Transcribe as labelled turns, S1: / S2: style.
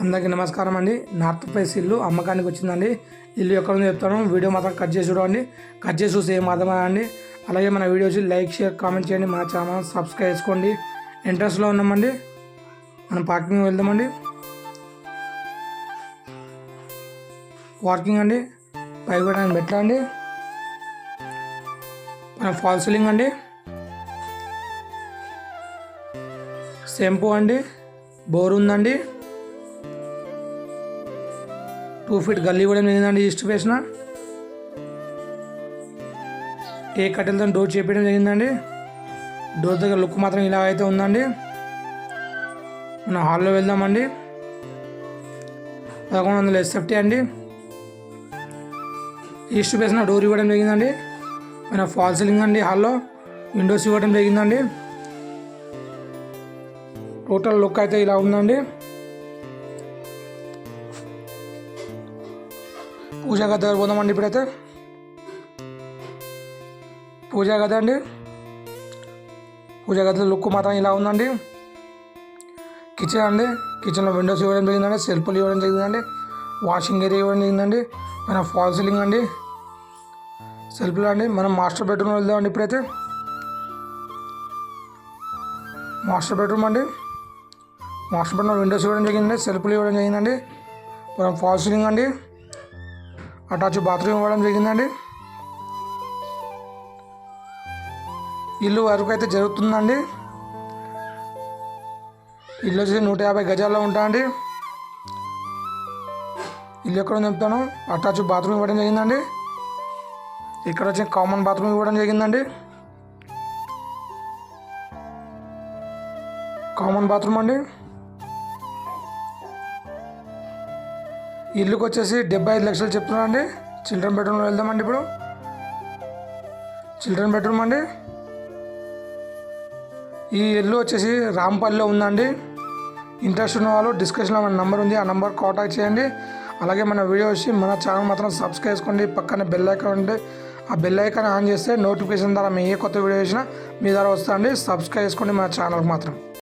S1: అందరికీ నమస్కారం అండి. నార్త్ ప్రైస్ ఇల్లు అమ్మకానికి వచ్చిందండి. ఇల్లు ఎక్కడ ఉందో చెప్తాను. వీడియో మాత్రం కట్ చేసి చూడండి. కట్ చేసి చూసి ఏం అండి అలాగే మన వీడియోస్ లైక్ షేర్ కామెంట్ చేయండి. మన ఛానల్ సబ్స్క్రైబ్ చేసుకోండి. ఇంట్రెస్ట్లో ఉన్నామండి. మనం పార్కింగ్ వెళ్దామండి. వాకింగ్ అండి. పై కూడా మెట్ల అండి. మన ఫాల్ సీలింగ్ అండి. షెంపూ అండి బోర్ ఉందండి. టూ ఫీట్ గల్లీ కూడా జరిగిందండి ఈస్ట్ వేసిన. ఏ కట్టెలతో డోర్ చేపించడం జరిగిందండి. డోర్ దగ్గర లుక్ మాత్రం ఇలా అయితే ఉందండి. మనం హాల్లో వెళ్దామండి. పదకొండు వందల ఎస్ఎఫ్టీ అండి. ఈస్ట్ వేసిన డోర్ ఇవ్వడం జరిగిందండి. మన ఫాల్ సీలింగ్ అండి హాల్లో. విండోస్ ఇవ్వడం జరిగిందండి. టోటల్ లుక్ అయితే ఇలా ఉందండి. పూజా గది దగ్గర పోదామండి ఇప్పుడైతే. పూజా గది అండి. పూజా గది లుక్ మాత్రం ఇలా ఉందండి. కిచెన్ అండి. కిచెన్లో విండోస్ ఇవ్వడం జరిగిందండి. సెల్ఫ్లు ఇవ్వడం జరిగిందండి. వాషింగ్ ఏరియా ఇవ్వడం జరిగిందండి. మన ఫాల్ సీలింగ్ అండి. సెల్ఫ్లు అండి. మనం మాస్టర్ బెడ్రూమ్ వెళ్దామండి ఇప్పుడైతే. మాస్టర్ బెడ్రూమ్ అండి. మాస్టర్ బెడ్రూమ్ విండోస్ ఇవ్వడం జరిగిందండి సెల్ఫ్లు ఇవ్వడం జరిగిందండి మనం ఫాల్ సీలింగ్ అండి అటాచ్ బాత్రూమ్ ఇవ్వడం జరిగిందండి. ఇల్లు వరకు అయితే జరుగుతుందండి. ఇల్లు వచ్చేసి నూట యాభై గజాల్లో ఉంటా అండి ఇల్లు ఎక్కడ చెప్తాను అటాచ్ బాత్రూమ్ ఇవ్వడం జరిగిందండి. ఇక్కడ వచ్చి కామన్ బాత్రూమ్ ఇవ్వడం జరిగిందండి. కామన్ బాత్రూమ్ అండి. ఇల్లుకి వచ్చేసి డెబ్బై ఐదు లక్షలు చెప్తున్నా అండి చిల్డ్రన్ బెడ్రూమ్లో వెళ్దామండి ఇప్పుడు. చిల్డ్రన్ బెడ్రూమ్ అండి. ఈ ఇల్లు వచ్చేసి రాంపల్లిలో ఉందండి. ఇంట్రెస్ట్ ఉన్న వాళ్ళు డిస్క్రిప్షన్లో మన నెంబర్ ఉంది. ఆ నెంబర్ కాంటాక్ట్ చేయండి. అలాగే మన వీడియో వచ్చి మన ఛానల్ మాత్రం సబ్స్క్రైబ్ చేసుకోండి. పక్కన బెల్ ఐకాన్ ఉంటే ఆ బెల్ ఐకాన్ ఆన్ చేస్తే నోటిఫికేషన్ ద్వారా మేము ఏ కొత్త వీడియో చేసినా మీ ద్వారా వస్తుందండి. సబ్స్క్రైబ్ చేసుకోండి మన ఛానల్కి మాత్రం.